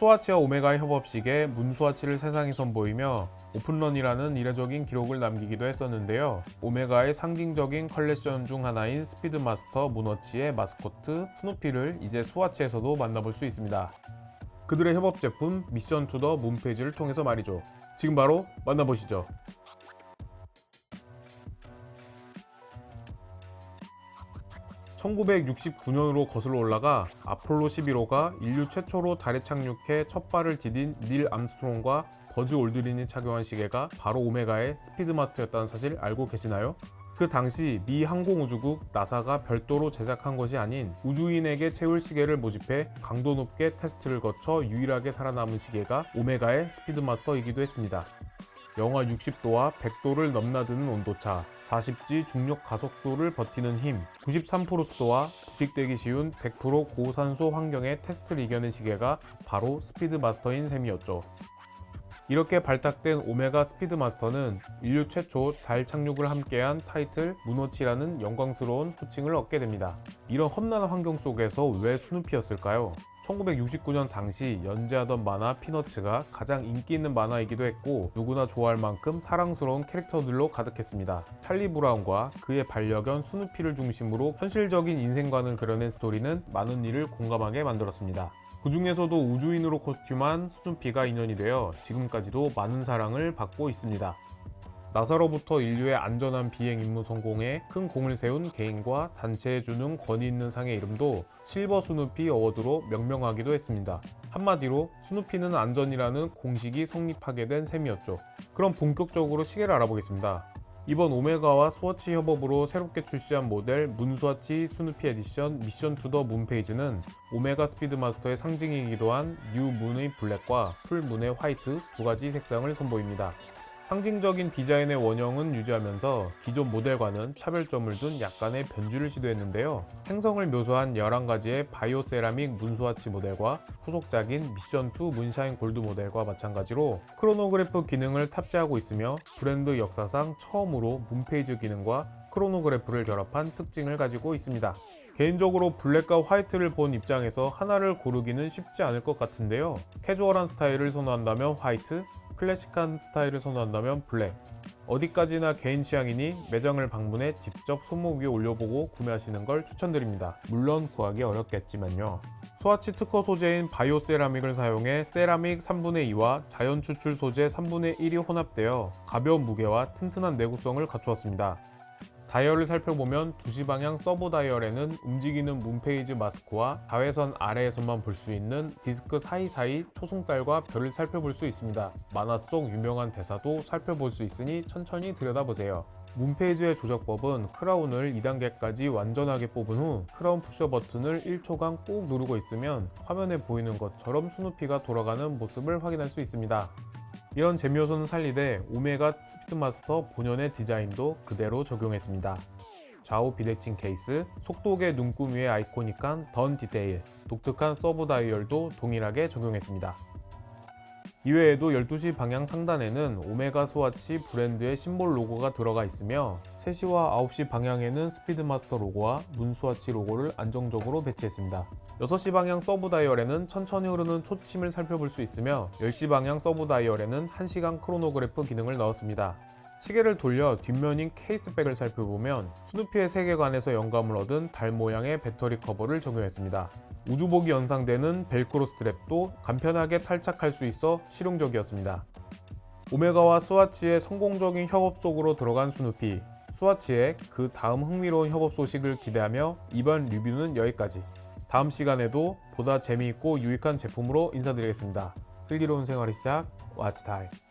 스와치와 오메가의 협업 시기에 문스와치를 세상에 선보이며 오픈런이라는 이례적인 기록을 남기기도 했었는데요. 오메가의 상징적인 컬렉션 중 하나인 스피드마스터 문워치의 마스코트 스누피를 이제 스와치에서도 만나볼 수 있습니다. 그들의 협업 제품 미션 투 더 문 페이지를 통해서 말이죠. 지금 바로 만나보시죠. 1969년으로 거슬러 올라가 아폴로 11호가 인류 최초로 달에 착륙해 첫 발을 디딘 닐 암스트롱과 버즈 올드린이 착용한 시계가 바로 오메가의 스피드마스터였다는 사실 알고 계시나요? 그 당시 미 항공우주국 나사가 별도로 제작한 것이 아닌 우주인에게 채울 시계를 모집해 강도 높게 테스트를 거쳐 유일하게 살아남은 시계가 오메가의 스피드마스터이기도 했습니다. 영하 60도와 100도를 넘나드는 온도차, 40G 중력 가속도를 버티는 힘, 93% 습도와 부식되기 쉬운 100% 고산소 환경의 테스트를 이겨낸 시계가 바로 스피드마스터인 셈이었죠. 이렇게 발탁된 오메가 스피드마스터는 인류 최초 달 착륙을 함께한 타이틀 문워치라는 영광스러운 호칭을 얻게 됩니다. 이런 험난한 환경 속에서 왜 스누피였을까요? 1969년 당시 연재하던 만화 피너츠가 가장 인기 있는 만화이기도 했고 누구나 좋아할 만큼 사랑스러운 캐릭터들로 가득했습니다. 찰리 브라운과 그의 반려견 스누피를 중심으로 현실적인 인생관을 그려낸 스토리는 많은 이를 공감하게 만들었습니다. 그 중에서도 우주인으로 코스튬한 스누피가 인연이 되어 지금까지도 많은 사랑을 받고 있습니다. 나사로부터 인류의 안전한 비행 임무 성공에 큰 공을 세운 개인과 단체에 주는 권위 있는 상의 이름도 실버 스누피 어워드로 명명하기도 했습니다. 한마디로 스누피는 안전이라는 공식이 성립하게 된 셈이었죠. 그럼 본격적으로 시계를 알아보겠습니다. 이번 오메가와 스워치 협업으로 새롭게 출시한 모델 문스와치 스누피 에디션 미션 투 더 문 페이지는 오메가 스피드마스터의 상징이기도 한 뉴 문의 블랙과 풀 문의 화이트 두 가지 색상을 선보입니다. 상징적인 디자인의 원형은 유지하면서 기존 모델과는 차별점을 둔 약간의 변주를 시도했는데요. 행성을 묘사한 11가지의 바이오 세라믹 문스와치 모델과 후속작인 미션2 문샤인 골드 모델과 마찬가지로 크로노그래프 기능을 탑재하고 있으며 브랜드 역사상 처음으로 문페이지 기능과 크로노그래프를 결합한 특징을 가지고 있습니다. 개인적으로 블랙과 화이트를 본 입장에서 하나를 고르기는 쉽지 않을 것 같은데요. 캐주얼한 스타일을 선호한다면 화이트, 클래식한 스타일을 선호한다면 블랙. 어디까지나 개인 취향이니 매장을 방문해 직접 손목 위에 올려보고 구매하시는 걸 추천드립니다. 물론 구하기 어렵겠지만요. 스와치 특허 소재인 바이오 세라믹을 사용해 세라믹 3분의 2와 자연 추출 소재 3분의 1이 혼합되어 가벼운 무게와 튼튼한 내구성을 갖추었습니다. 다이얼을 살펴보면 2시 방향 서브 다이얼에는 움직이는 문페이지 마스크와 자외선 아래에서만 볼 수 있는 디스크 사이사이 초승달과 별을 살펴볼 수 있습니다. 만화 속 유명한 대사도 살펴볼 수 있으니 천천히 들여다보세요. 문페이지의 조작법은 크라운을 2단계까지 완전하게 뽑은 후 크라운 푸셔 버튼을 1초간 꾹 누르고 있으면 화면에 보이는 것처럼 스누피가 돌아가는 모습을 확인할 수 있습니다. 이런 재미요소는 살리되 오메가 스피드마스터 본연의 디자인도 그대로 적용했습니다. 좌우 비대칭 케이스, 속도계 눈금 위의 아이코닉한 던 디테일, 독특한 서브 다이얼도 동일하게 적용했습니다. 이외에도 12시 방향 상단에는 오메가 스와치 브랜드의 심볼 로고가 들어가 있으며 3시와 9시 방향에는 스피드마스터 로고와 문스와치 로고를 안정적으로 배치했습니다. 6시 방향 서브 다이얼에는 천천히 흐르는 초침을 살펴볼 수 있으며 10시 방향 서브 다이얼에는 1시간 크로노그래프 기능을 넣었습니다. 시계를 돌려 뒷면인 케이스백을 살펴보면 스누피의 세계관에서 영감을 얻은 달 모양의 배터리 커버를 적용했습니다. 우주복이 연상되는 벨크로 스트랩도 간편하게 탈착할 수 있어 실용적이었습니다. 오메가와 스와치의 성공적인 협업 속으로 들어간 스누피, 스와치의 그 다음 흥미로운 협업 소식을 기대하며 이번 리뷰는 여기까지. 다음 시간에도 보다 재미있고 유익한 제품으로 인사드리겠습니다. 슬기로운 생활의 시작, 와치타임.